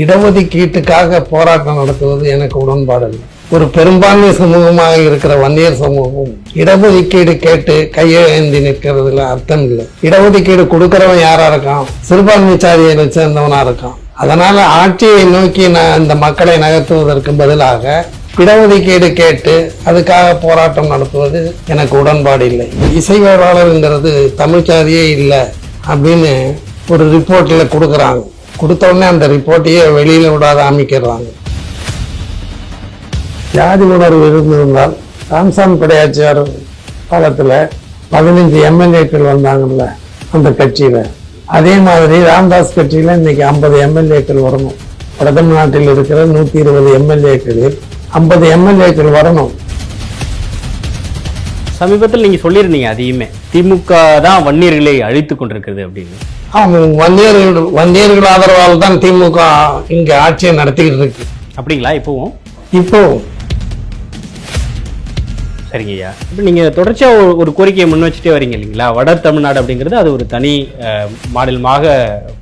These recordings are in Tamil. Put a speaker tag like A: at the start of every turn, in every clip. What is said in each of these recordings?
A: இடஒதுக்கீட்டுக்காக போராட்டம் நடத்துவது எனக்கு உடன்பாடில்லை. ஒரு பெரும்பான்மை சமூகமாக இருக்கிற வன்னியர் சமூகம் இடஒதுக்கீடு கேட்டு கையேந்தி நிற்கிறதுல அர்த்தம் இல்லை. இடஒதுக்கீடு கொடுக்கறவன் யாரா இருக்கான்? சிறுபான்மை சாதியை சேர்ந்தவனா இருக்கான். அதனால ஆட்சியை நோக்கி நான் இந்த மக்களை நகர்த்துவதற்கு பதிலாக இடஒதுக்கீடு கேட்டு அதுக்காக போராட்டம் நடத்துவது எனக்கு உடன்பாடு இல்லை. இசைவேளாளருங்கிறது தமிழ் சாதியே இல்லை அப்படின்னு ஒரு ரிப்போர்ட்டில் கொடுக்குறாங்க. கொடுத்த உடனே அந்த ரிப்போர்ட்டையே வெளியில் விடாத அமைக்கிறாங்க ஜாதி உணர்வு இருந்திருந்தால் ராம்சாமி படையாச்சியார் காலத்தில் பதினஞ்சு எம்எல்ஏக்கள் வந்தாங்கல்ல அந்த கட்சியில். அதே மாதிரி ராம்தாஸ் கட்சியில் இன்னைக்கு ஐம்பது எம்எல்ஏக்கள் வரணும். பிரதம நாட்டில் இருக்கிற நூற்றி இருபது எம்எல்ஏக்களில் ஐம்பது எம்எல்ஏக்கள் வரணும்.
B: சமீபத்தில் நீங்க சொல்லியிருந்தீங்க அதையுமே. திமுக தான் வன்னியர்களை அழித்து கொண்டிருக்கிறது அப்படின்னு.
A: அவங்க வன்னியர்கள் வன்னியர்கள் ஆதரவால் தான் திமுக இங்கே ஆட்சியை நடத்திக்கிட்டு இருக்கு.
B: அப்படிங்களா? இப்போவும்?
A: இப்போ.
B: சரிங்க ஐயா. இப்போ நீங்க தொடர்ச்சியா ஒரு- கோரிக்கையை முன் வச்சுட்டே வரீங்க இல்லைங்களா? வட தமிழ்நாடு அப்படிங்கிறது அது ஒரு தனி மாநிலமாக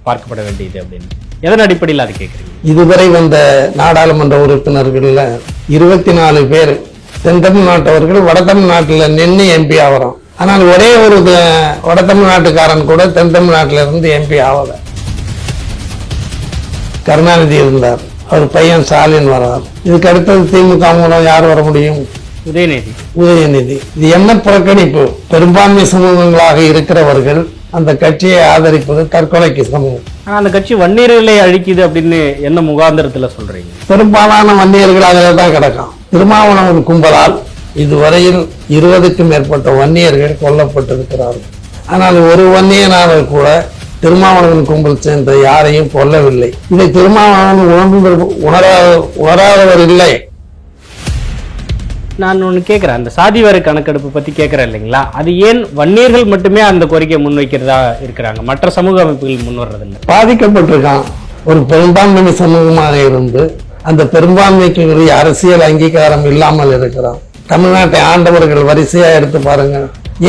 B: பார்க்கப்பட வேண்டியது அப்படின்னு. எதன் அடிப்படையில் அது கேட்குறீங்க?
A: இதுவரை வந்த நாடாளுமன்ற உறுப்பினர்கள்ல இருபத்தி நாலு பேர் தென் தமிழ்நாட்டவர்கள் வட தமிழ்நாட்டில் நின்று எம்பி ஆகிறோம். ஆனால் ஒரே ஒரு த- வட தமிழ்நாட்டுக்காரன் கூட தென் தமிழ்நாட்டில இருந்து எம்பி ஆகல. கருணாநிதி இருந்தார். அவர் பையன் ஸ்டாலின் வர்றார். இதுக்கு அடுத்தது திமுக மூலம் யார் வர முடியும்?
B: உதயநிதி.
A: உதயநிதி. இது என்ன புறக்கணிப்பு? பெரும்பான்மை சமூகங்களாக இருக்கிறவர்கள் அந்த கட்சியை ஆதரிப்பது தற்கொலைக்கு சமூகம்
B: ஆனா அந்த கட்சி வன்னியர்களை அழிக்குது அப்படின்னு என்ன முகாந்திரத்துல சொல்றீங்க?
A: பெரும்பாலான வன்னியர்கள் அதில் தான் கிடக்கும். திருமாவளவன் கும்பலால் இதுவரையில் இருபதுக்கும் மேற்பட்ட வன்னியர்கள் கொல்லப்பட்டிருக்கிறார்கள். ஆனால் ஒரு வன்னியனாளர் கூட திருமாவளவன் கும்பல் சேர்ந்த யாரையும் கொல்லவில்லை. இதை திருமாவளவன் உணர்ந்து உணராத உணராதவர் இல்லை.
B: நான் ஒன்று கேட்குறேன் அந்த சாதிவாரி கணக்கெடுப்பு பற்றி கேட்குறேன் இல்லைங்களா? அது ஏன் வன்னியர்கள் மட்டுமே அந்த கோரிக்கையை முன்வைக்கிறதா இருக்கிறாங்க? மற்ற சமூக அமைப்புகள் முன் வர்றதில்லை
A: பாதிக்கப்பட்டிருக்கான். ஒரு பெரும்பான்மை சமூகமாக இருந்து அந்த பெரும்பான்மைக்கு உரிய அரசியல் அங்கீகாரம் இல்லாமல் இருக்கிறான். தமிழ்நாட்டை ஆண்டவர்கள் வரிசையா எடுத்து பாருங்க.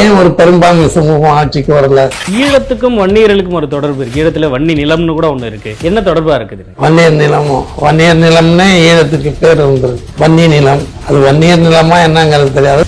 A: ஏன் ஒரு பெரும்பான்மை சமூகம் ஆட்சிக்கு வரல?
B: ஈழத்துக்கும் வன்னியர்களுக்கும் ஒரு தொடர்பு இருக்கு. ஈழத்துல வன்னி நிலம்னு கூட ஒன்று இருக்கு. என்ன தொடர்பா இருக்குது
A: வன்னியர் நிலமும் வன்னியர் நிலம்னே ஈழத்துக்கு பேர் இருந்தது வன்னி நிலம். அது வன்னியர் நிலமா என்னங்கிறது தெரியாது.